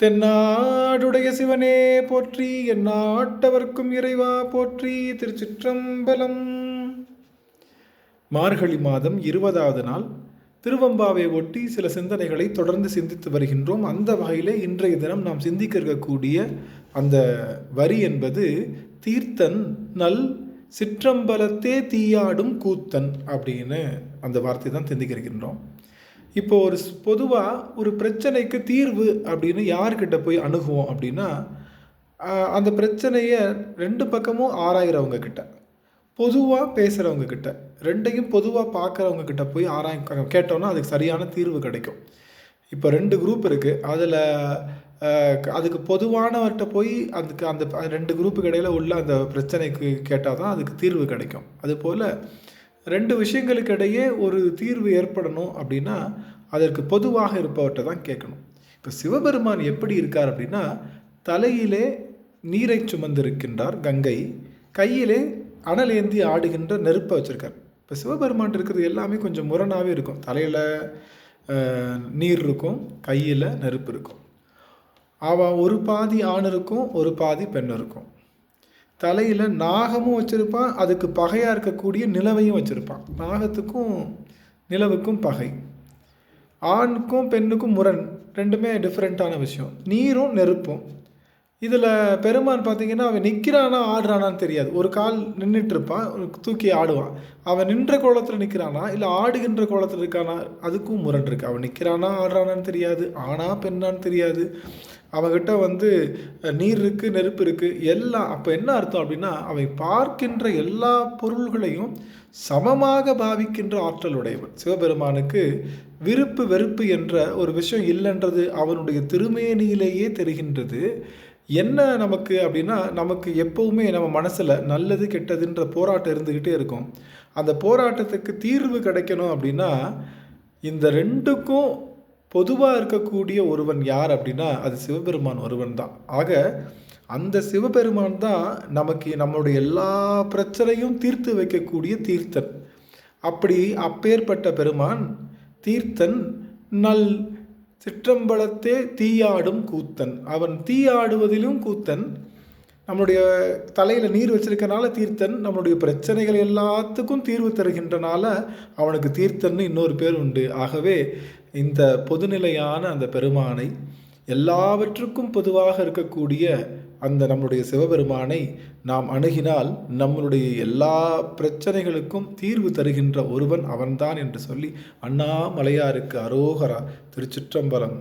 தென்னாடுடைய சிவனே போற்றி என் நாட்டவர்க்கும் இறைவா போற்றி திருச்சிற்றம்பலம். மார்கழி மாதம் இருபதாவது நாள். திருவம்பாவை ஒட்டி சில சிந்தனைகளை தொடர்ந்து சிந்தித்து வருகின்றோம். அந்த வகையிலே இன்றைய தினம் நாம் சிந்திக்க இருக்கக்கூடிய அந்த வரி என்பது தீர்த்தன் நல் சிற்றம்பலத்தே தீயாடும் கூத்தன் அப்படின்னு அந்த வார்த்தை தான் சிந்திக்க இருக்கின்றோம் இப்போ ஒரு பொதுவாக ஒரு பிரச்சனைக்கு தீர்வு அப்படின்னு யார்கிட்ட போய் அணுகுவோம் அப்படின்னா அந்த பிரச்சனையை ரெண்டு பக்கமும் ஆராயிறவங்க கிட்ட. பொதுவாக பேசுகிறவங்க கிட்ட. ரெண்டையும் பொதுவாக பார்க்குறவங்க கிட்ட போய் ஆராய் கேட்டோம்னா அதுக்கு சரியான தீர்வு கிடைக்கும். இப்போ ரெண்டு குரூப் இருக்குது அதில் அதுக்கு பொதுவானவர்கிட்ட போய் அதுக்கு அந்த ரெண்டு குரூப்புக்கு இடையில் உள்ள அந்த பிரச்சனைக்கு கேட்டால் தான் அதுக்கு தீர்வு கிடைக்கும். அதுபோல் ரெண்டு விஷயங்களுக்கு இடையே ஒரு தீர்வு ஏற்படணும் அப்படின்னா அதற்கு பொதுவாக இருப்பவர்கிட்ட தான் கேட்கணும். இப்போ சிவபெருமான் எப்படி இருக்கார் அப்படின்னா தலையிலே நீரை சுமந்திருக்கின்றார் கங்கை கையிலே அனல் ஏந்தி ஆடுகின்ற நெருப்பை வச்சுருக்கார். இப்போ சிவபெருமான் இருக்கிறது எல்லாமே கொஞ்சம் முரணாகவே இருக்கும். தலையில் நீர் இருக்கும் கையில் நெருப்பு இருக்கும். அவன் ஒரு பாதி ஆண் இருக்கும் ஒரு பாதி பெண் இருக்கும். தலையில் நாகமும் வச்சுருப்பான் அதுக்கு பகையாக இருக்கக்கூடிய நிலவையும் வச்சுருப்பான். நாகத்துக்கும் நிலவுக்கும் பகை. ஆணுக்கும் பெண்ணுக்கும் முரண் ரெண்டுமே டிஃப்ரெண்ட்டான விஷயம். நீரும் நெருப்பும். இதில் பெருமான் பார்த்தீங்கன்னா அவன் நிற்கிறானா ஆடுறானான்னு தெரியாது. ஒரு கால் நின்றுட்டு இருப்பான் தூக்கி ஆடுவான். அவன் நின்ற கோலத்தில் நிற்கிறானா இல்லை ஆடுகின்ற கோலத்தில் இருக்கானா அதுக்கும் முரண் இருக்குது அவன் நிற்கிறானா ஆடுறானான்னு தெரியாது ஆனா பெண்ணான்னு தெரியாது. அவகிட்ட வந்து நீர் இருக்குது நெருப்பு இருக்குது எல்லாம் அப்போ என்ன அர்த்தம் அப்படின்னா அவை பார்க்கின்ற எல்லா பொருள்களையும் சமமாக பாவிக்கின்ற ஆற்றல் உடையவன் சிவபெருமானுக்கு விருப்பு வெறுப்பு என்ற ஒரு விஷயம் இல்லைன்றது அவனுடைய திருமேனியிலேயே தெரிகின்றது. என்ன நமக்கு அப்படின்னா நமக்கு எப்போவுமே நம்ம மனசில் நல்லது கெட்டதுன்ற போராட்டம் இருந்துக்கிட்டே இருக்கும். அந்த போராட்டத்துக்கு தீர்வு கிடைக்கணும் அப்படின்னா இந்த ரெண்டுக்கும் பொதுவாக இருக்கக்கூடிய ஒருவன் யார் அப்படின்னா அது சிவபெருமான் ஒருவன் தான். ஆக அந்த சிவபெருமான் தான் நமக்கு நம்மளுடைய எல்லா பிரச்சனையும் தீர்த்து வைக்கக்கூடிய தீர்த்தன். அப்படி அப்பேற்பட்ட பெருமான் தீர்த்தன் நல் சிற்றம்பலத்தே தீயாடும் கூத்தன். அவன் தீயாடுவதிலும் கூத்தன். நம்மளுடைய தலையில் நீர் வச்சிருக்கனால தீர்த்தன். நம்மளுடைய பிரச்சனைகள் எல்லாத்துக்கும் தீர்வு தருகின்றனால அவனுக்கு தீர்த்தன்னு இன்னொரு பேர் உண்டு. ஆகவே இந்த பொதுநிலையான அந்த பெருமானை எல்லாவற்றுக்கும் பொதுவாக இருக்கக்கூடிய அந்த நம்முடைய சிவபெருமானை நாம் அணுகினால் நம்மளுடைய எல்லா பிரச்சனைகளுக்கும் தீர்வு தருகின்ற ஒருவன் அவன்தான் என்று சொல்லி அண்ணாமலையாருக்கு அரோகரா திருச்சிற்றம்பலம்.